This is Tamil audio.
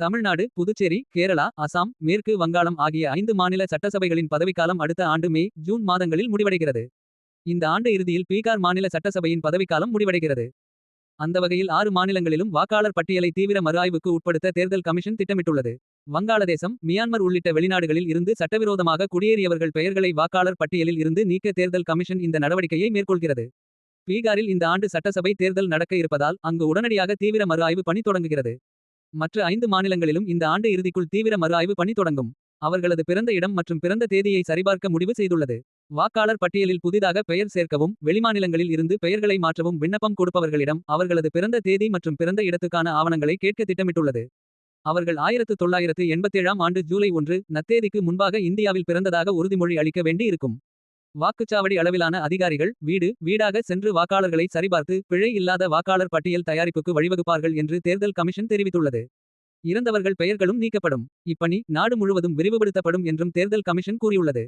தமிழ்நாடு புதுச்சேரி கேரளா அசாம் மேற்கு வங்காளம் ஆகிய ஐந்து மாநில சட்டசபைகளின் பதவிக்காலம் அடுத்த ஆண்டு மே ஜூன் மாதங்களில் முடிவடைகிறது. இந்த ஆண்டு இறுதியில் பீகார் மாநில சட்டசபையின் பதவிக்காலம் முடிவடைகிறது. அந்த வகையில் ஆறு மாநிலங்களிலும் வாக்காளர் பட்டியலை தீவிர மறுஆய்வுக்கு உட்படுத்த தேர்தல் கமிஷன் திட்டமிட்டுள்ளது. வங்காளதேசம் மியான்மர் உள்ளிட்ட வெளிநாடுகளில் இருந்து சட்டவிரோதமாக குடியேறியவர்கள் பெயர்களை வாக்காளர் பட்டியலில் இருந்து நீக்க தேர்தல் கமிஷன் இந்த நடவடிக்கையை மேற்கொள்கிறது. பீகாரில் இந்த ஆண்டு சட்டசபை தேர்தல் நடக்க இருப்பதால் அங்கு உடனடியாக தீவிர மறு ஆய்வு பணி தொடங்குகிறது. மற்ற ஐந்து மாநிலங்களிலும் இந்த ஆண்டு இறுதிக்குள் தீவிர மறு ஆய்வு பணி தொடங்கும். அவர்களது பிறந்த இடம் மற்றும் பிறந்த தேதியை சரிபார்க்க முடிவு செய்துள்ளது. வாக்காளர் பட்டியலில் புதிதாக பெயர் சேர்க்கவும் வெளிமாநிலங்களில் இருந்து பெயர்களை மாற்றவும் விண்ணப்பம் கொடுப்பவர்களிடம் அவர்களது பிறந்த தேதி மற்றும் பிறந்த இடத்துக்கான ஆவணங்களை கேட்க திட்டமிட்டுள்ளது. அவர்கள் ஆயிரத்து தொள்ளாயிரத்து எண்பத்தேழாம் ஆண்டு ஜூலை ஒன்று நத்தேதிக்கு முன்பாக இந்தியாவில் பிறந்ததாக உறுதிமொழி அளிக்க வேண்டி இருக்கும் வாக்குச்சாவடி அளவிலான அதிகாரிகள் வீடு வீடாக சென்று வாக்காளர்களை சரிபார்த்து பிழை இல்லாத வாக்காளர் பட்டியல் தயாரிப்புக்கு வழிவகுப்பார்கள் என்று தேர்தல் கமிஷன் தெரிவித்துள்ளது. இறந்தவர்கள் பெயர்களும் நீக்கப்படும். இப்பணி நாடு முழுவதும் விரிவுபடுத்தப்படும் என்றும் தேர்தல் கமிஷன் கூறியுள்ளது.